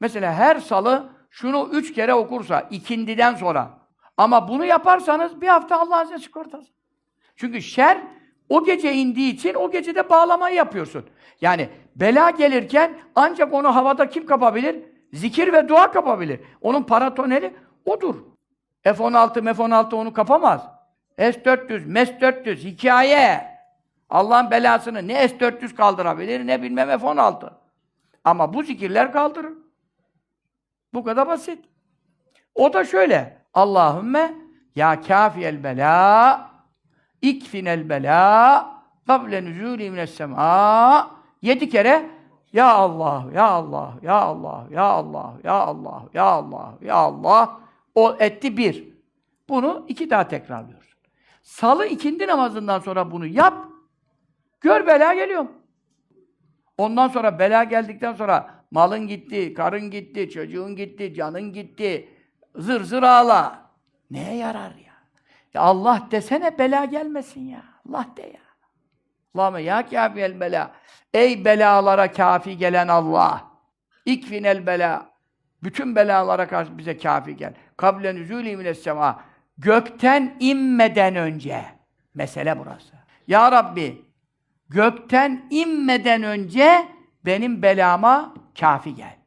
Mesela her salı şunu üç kere okursa, ikindiden sonra. Ama bunu yaparsanız bir hafta Allah'ın size sigortası. Çünkü şer o gece indiği için o gecede bağlamayı yapıyorsun. Yani bela gelirken ancak onu havada kim kapabilir? Zikir ve dua kapabilir. Onun paratoneli odur. F-16, F-16 onu kapamaz. S-400, MES-400, hikaye. Allah'ın belasını ne S-400 kaldırabilir ne bilmem F-16. Ama bu zikirler kaldırır. Bu kadar basit. O da şöyle. Allahümme ya kafiyel bela ikfinel bela kable nüzûli mine's-semâ yedi kere ya Allah, ya Allah, ya Allah, ya Allah, ya Allah, ya Allah, ya Allah o etti bir. Bunu iki daha tekrarlıyorsun. Salı ikindi namazından sonra bunu yap. Gör bela geliyor. Ondan sonra bela geldikten sonra malın gitti, karın gitti, çocuğun gitti, canın gitti. Zır zır ağla. Neye yarar ya? Ya Allah desene bela gelmesin ya. Allah de ya. Allahümme ya kâfiyel bela. Ey belalara kafi gelen Allah. İkfinel bela. Bütün belalara karşı bize kafi gel. Kablen üzûlî mine's-semâ. Gökten inmeden önce. Mesele burası. Ya Rabbi, gökten inmeden önce benim belama kafi gel.